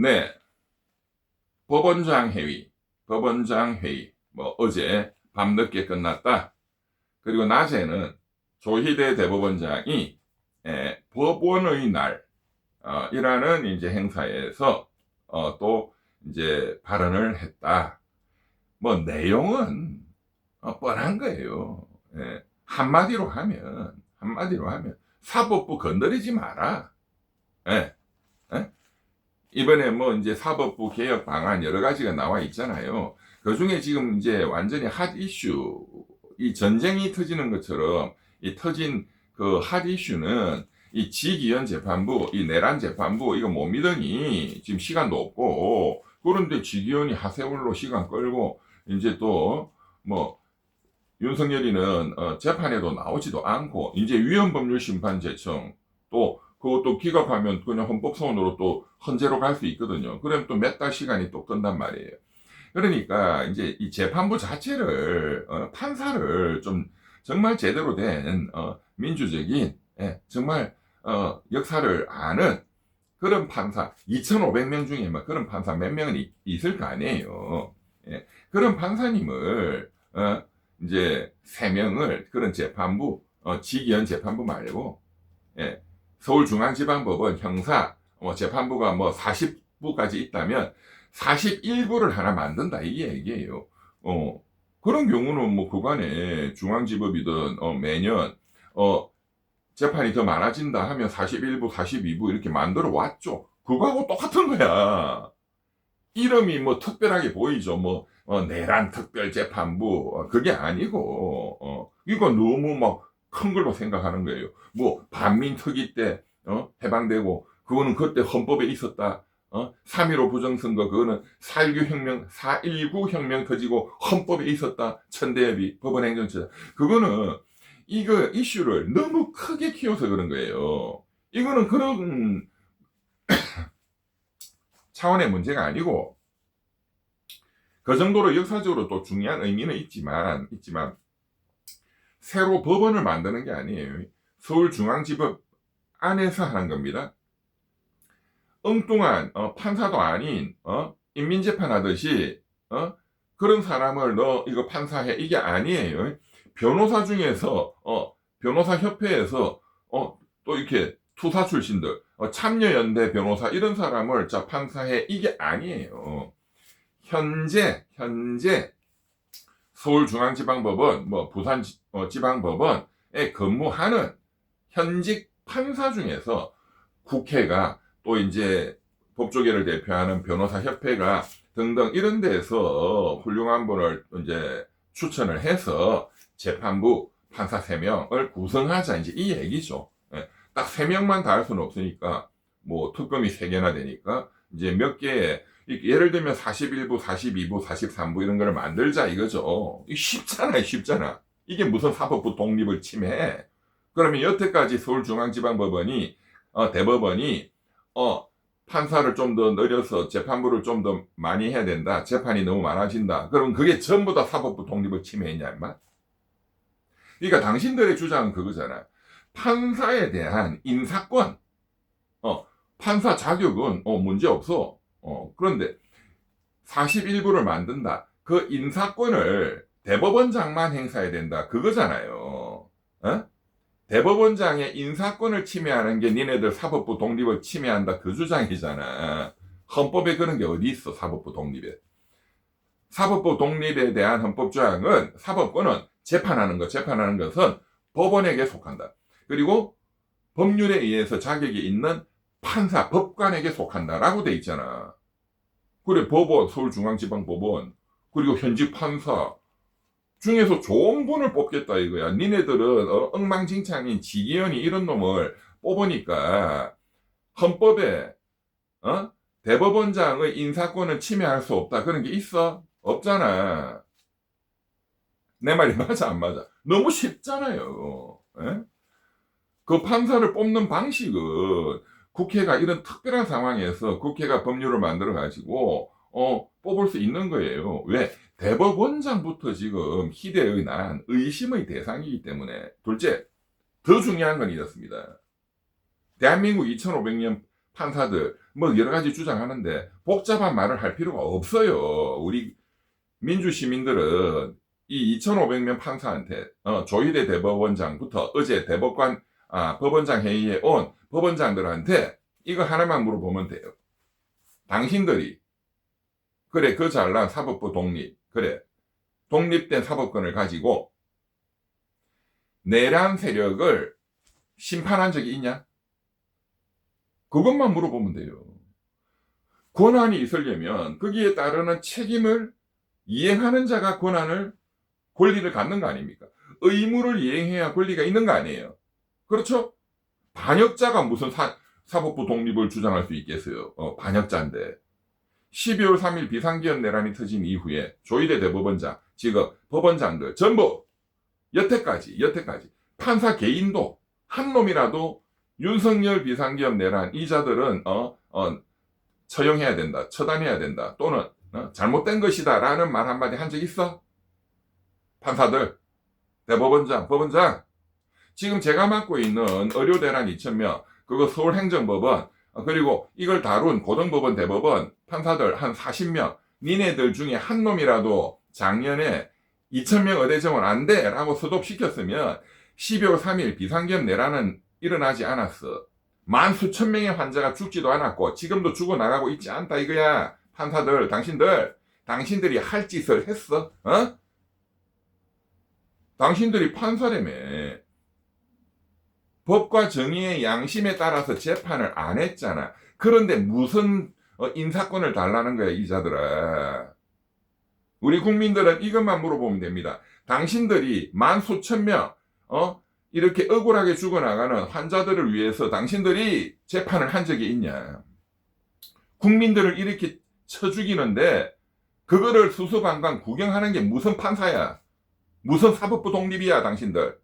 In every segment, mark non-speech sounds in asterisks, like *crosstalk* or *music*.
네. 법원장 회의, 법원장 회의, 뭐 어제 밤늦게 끝났다. 그리고 낮에는 조희대 대법원장이 에, 법원의 날, 어, 이라는 이제 행사에서 어, 또 이제 발언을 했다. 뭐 내용은 어, 뻔한 거예요. 예. 한마디로 하면 한마디로 하면 사법부 건드리지 마라. 예. 예? 이번에 뭐 이제 사법부 개혁 방안 여러 가지가 나와 있잖아요. 그 중에 지금 이제 완전히 핫 이슈, 이 전쟁이 터지는 것처럼 이 터진 그 핫 이슈는 이 지기현 재판부, 이 내란 재판부 이거 못 믿으니 지금 시간도 없고 그런데 지기현이 하세월로 시간 끌고 이제 또 뭐 윤석열이는 어, 재판에도 나오지도 않고 이제 위헌법률심판 제청 또 그것도 기각하면 그냥 헌법소원으로 또 헌재로 갈 수 있거든요. 그러면 또몇 달 시간이 또 끈단 말이에요. 그러니까 이제 이 재판부 자체를 어, 판사를 좀 정말 제대로 된 어, 민주적인 예, 정말 어, 역사를 아는 그런 판사 2,500명 중에 막 그런 판사 몇 명은 이- 있을 거 아니에요. 예, 그런 판사님을 어, 이제 세 명을 그런 재판부 어, 지기현 재판부 말고 예, 서울중앙지방법원 형사 뭐 재판부가 뭐 40부까지 있다면 41부를 하나 만든다 이게 얘기예요. 어, 그런 경우는 뭐 그간에 중앙지법이든 어, 매년 어, 재판이 더 많아진다 하면 41부, 42부 이렇게 만들어 왔죠. 그거하고 똑같은 거야. 이름이 뭐 특별하게 보이죠. 뭐 어, 내란 특별재판부 어, 그게 아니고 어, 이거 너무 막 큰 걸로 생각하는 거예요. 뭐 반민특위 때 어, 해방되고 그거는 그때 헌법에 있었다. 어? 3.15 부정선거 그거는 4.19 혁명 4.19 혁명 터지고 헌법에 있었다. 천대협의 법원행정처 그거는 이거 이슈를 너무 크게 키워서 그런 거예요. 이거는 그런 *coughs* 차원의 문제가 아니고 그 정도로 역사적으로 또 중요한 의미는 있지만 있지만 새로 법원을 만드는 게 아니에요. 서울중앙지법 안에서 하는 겁니다. 엉뚱한 어, 판사도 아닌 어, 인민재판 하듯이 어, 그런 사람을 너 이거 판사해 이게 아니에요. 변호사 중에서 어, 변호사 협회에서 어, 또 이렇게 투사 출신들 어, 참여연대 변호사 이런 사람을 자 판사해 이게 아니에요. 현재 현재 서울중앙지방법원 뭐 부산 지- 어, 근무하는 현직 판사 중에서 국회가 또 이제 법조계를 대표하는 변호사 협회가 등등 이런 데서 훌륭한 분을 이제 추천을 해서 재판부 판사 3명을 구성하자 이제 이 얘기죠. 예, 딱 3명만 다 할 수는 없으니까 뭐 특검이 3개나 되니까 이제 몇 개의 이- 예를 들면 41부, 42부, 43부 이런 걸 만들자 이거죠. 이 쉽잖아요, 쉽잖아. 이게 무슨 사법부 독립을 침해해? 그러면 여태까지 서울중앙지방법원이 어, 대법원이 어, 판사를 좀 더 늘려서 재판부를 좀 더 많이 해야 된다. 재판이 너무 많아진다. 그럼 그게 전부 다 사법부 독립을 침해했냐, 임마? 그러니까 당신들의 주장은 그거잖아. 판사에 대한 인사권, 어, 판사 자격은 어, 문제 없어. 어, 그런데 41부를 만든다. 그 인사권을 대법원장만 행사해야 된다. 그거잖아요. 어? 대법원장의 인사권을 침해하는 게 니네들 사법부 독립을 침해한다. 그 주장이잖아. 헌법에 그런 게 어디 있어, 사법부 독립에. 사법부 독립에 대한 헌법 조항은 사법권은 재판하는 것, 재판하는 것은 법원에게 속한다. 그리고 법률에 의해서 자격이 있는 판사, 법관에게 속한다라고 돼 있잖아. 그래, 법원, 서울중앙지방법원, 그리고 현직 판사 중에서 좋은 분을 뽑겠다 이거야. 니네들은 어, 엉망진창인 지기현이 이런 놈을 뽑으니까 헌법에 어? 대법원장의 인사권을 침해할 수 없다. 그런 게 있어? 없잖아. 내 말이 맞아 안 맞아? 너무 쉽잖아요. 예? 그 판사를 뽑는 방식은 국회가 이런 특별한 상황에서 국회가 법률을 만들어 가지고 어 뽑을 수 있는 거예요. 왜? 대법원장부터 지금 희대의 난 의심의 대상이기 때문에 둘째 더 중요한 건 이렇습니다. 대한민국 2500년 판사들 뭐 여러 가지 주장하는데 복잡한 말을 할 필요가 없어요. 우리 민주 시민들은 이 2,500명 판사한테 어, 조희대 대법원장부터 어제 대법관 아, 법원장 회의에 온 법원장들한테 이거 하나만 물어보면 돼요. 당신들이 그래 그 잘난 사법부 독립 그래 독립된 사법권을 가지고 내란 세력을 심판한 적이 있냐? 그것만 물어보면 돼요. 권한이 있으려면 거기에 따르는 책임을 이행하는 자가 권한을 권리를 갖는 거 아닙니까? 의무를 이행해야 권리가 있는 거 아니에요. 그렇죠? 반역자가 무슨 사, 사법부 독립을 주장할 수 있겠어요? 어, 반역자인데. 12월 3일 비상기업 내란이 터진 이후에 조희대 대법원장, 지금 법원장들 전부 여태까지, 여태까지 판사 개인도 한 놈이라도 윤석열 비상기업 내란 이자들은 어, 어, 처형해야 된다, 처단해야 된다, 또는 어, 잘못된 것이다 라는 말 한마디 한 적 있어? 판사들, 대법원장, 법원장, 지금 제가 맡고 있는 의료대란 2,000명, 그거 서울행정법원, 어, 그리고 이걸 다룬 고등법원, 대법원, 판사들 한 40명, 니네들 중에 한 놈이라도 작년에 2,000명 의대 정원 안 돼! 라고 서독시켰으면 12월 3일 비상기업 내란은 일어나지 않았어. 만 수천 명의 환자가 죽지도 않았고 지금도 죽어나가고 있지 않다 이거야. 판사들, 당신들, 당신들이 할 짓을 했어? 어? 당신들이 판사라며. 법과 정의의 양심에 따라서 재판을 안 했잖아. 그런데 무슨 어, 인사권을 달라는 거야, 이 자들아. 우리 국민들은 이것만 물어보면 됩니다. 당신들이 만 수천 명, 어? 이렇게 억울하게 죽어나가는 환자들을 위해서 당신들이 재판을 한 적이 있냐? 국민들을 이렇게 쳐 죽이는데, 그거를 수수방관 구경하는 게 무슨 판사야? 무슨 사법부 독립이야, 당신들?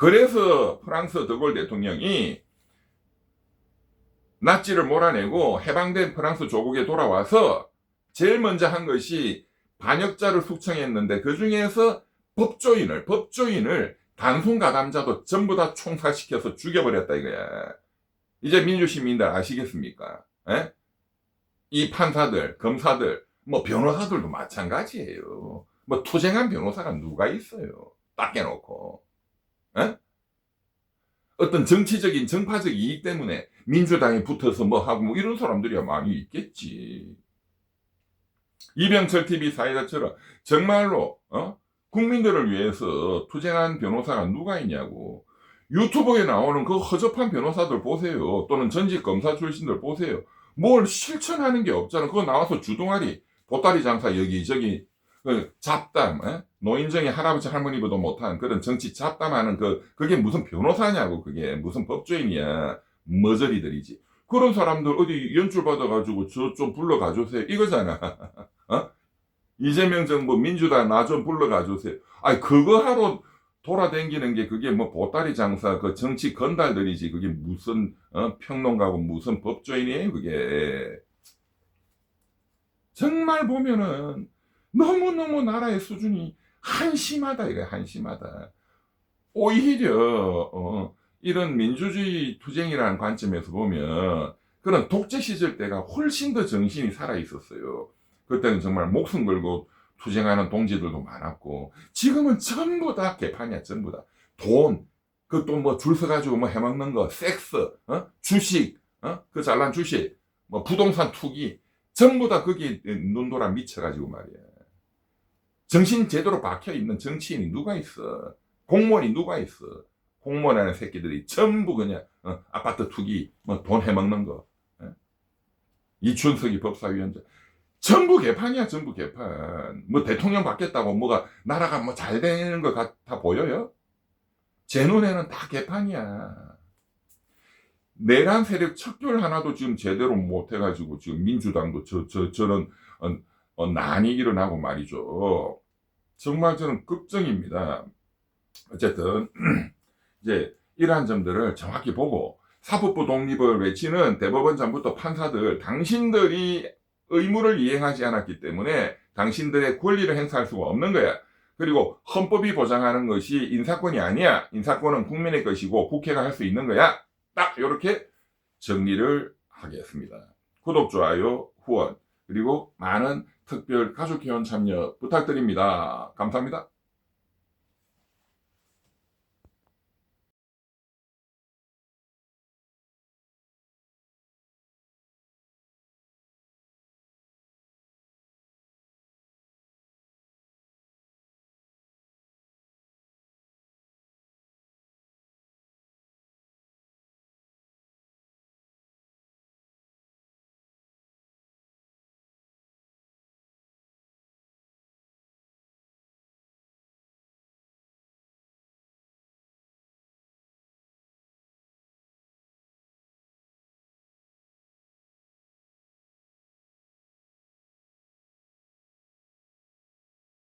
그래서 프랑스 드골 대통령이 나치를 몰아내고 해방된 프랑스 조국에 돌아와서 제일 먼저 한 것이 반역자를 숙청했는데 그 중에서 법조인을 법조인을 단순 가담자도 전부 다 총살시켜서 죽여버렸다 이거야. 이제 민주시민들 아시겠습니까? 에? 이 판사들, 검사들, 뭐 변호사들도 마찬가지예요. 뭐 투쟁한 변호사가 누가 있어요? 딱 깨놓고. 에? 어떤 정치적인 정파적 이익 때문에 민주당에 붙어서 뭐 하고 뭐 이런 사람들이야 많이 있겠지. 이병철 TV 사회자처럼 정말로 어? 국민들을 위해서 투쟁한 변호사가 누가 있냐고. 유튜브에 나오는 그 허접한 변호사들 보세요. 또는 전직 검사 출신들 보세요. 뭘 실천하는 게 없잖아. 그거 나와서 주둥아리, 보따리 장사 여기저기 그 잡담, 에? 노인정의 할아버지 할머니보다 못한 그런 정치 잡담하는 그 그게 무슨 변호사냐고 그게 무슨 법조인이야 머저리들이지. 그런 사람들 어디 연출 받아가지고 저 좀 불러가주세요 이거잖아. *laughs* 어? 이재명 정부 민주당 나 좀 불러가주세요. 아니 그거 하러 돌아다니는 게 그게 뭐 보따리 장사 그 정치 건달들이지 그게 무슨 어? 평론가고 무슨 법조인이에요 그게. 정말 보면은 너무너무 나라의 수준이 한심하다 이거 한심하다. 오히려 어, 이런 민주주의 투쟁이라는 관점에서 보면 그런 독재 시절 때가 훨씬 더 정신이 살아 있었어요. 그때는 정말 목숨 걸고 투쟁하는 동지들도 많았고 지금은 전부 다 개판이야 전부 다 돈, 그 또 뭐 줄 서가지고 뭐 해먹는 거, 섹스, 어? 주식, 어? 그 잘난 주식, 뭐 부동산 투기 전부 다 거기 눈돌아 미쳐가지고 말이야. 정신 제대로 박혀 있는 정치인이 누가 있어? 공무원이 누가 있어? 공무원하는 새끼들이 전부 그냥 어, 아파트 투기, 뭐 돈 해먹는 거. 예? 이춘석이 법사위원장. 전부 개판이야, 전부 개판. 뭐 대통령 바뀌었다고 뭐가 나라가 뭐 잘 되는 것 같아 보여요? 제 눈에는 다 개판이야. 내란 세력 척결 하나도 지금 제대로 못 해가지고 지금 민주당도 저, 저, 저런 어, 어, 난이 일어나고 말이죠. 정말 저는 걱정입니다. 어쨌든 *clears throat* 이제 이러한 점들을 정확히 보고 사법부 독립을 외치는 대법원장부터 판사들 당신들이 의무를 이행하지 않았기 때문에 당신들의 권리를 행사할 수가 없는 거야. 그리고 헌법이 보장하는 것이 인사권이 아니야. 인사권은 국민의 것이고 국회가 할 수 있는 거야. 딱 이렇게 정리를 하겠습니다. 구독, 좋아요, 후원, 그리고 많은 특별 가족 회원 참여 부탁드립니다. 감사합니다.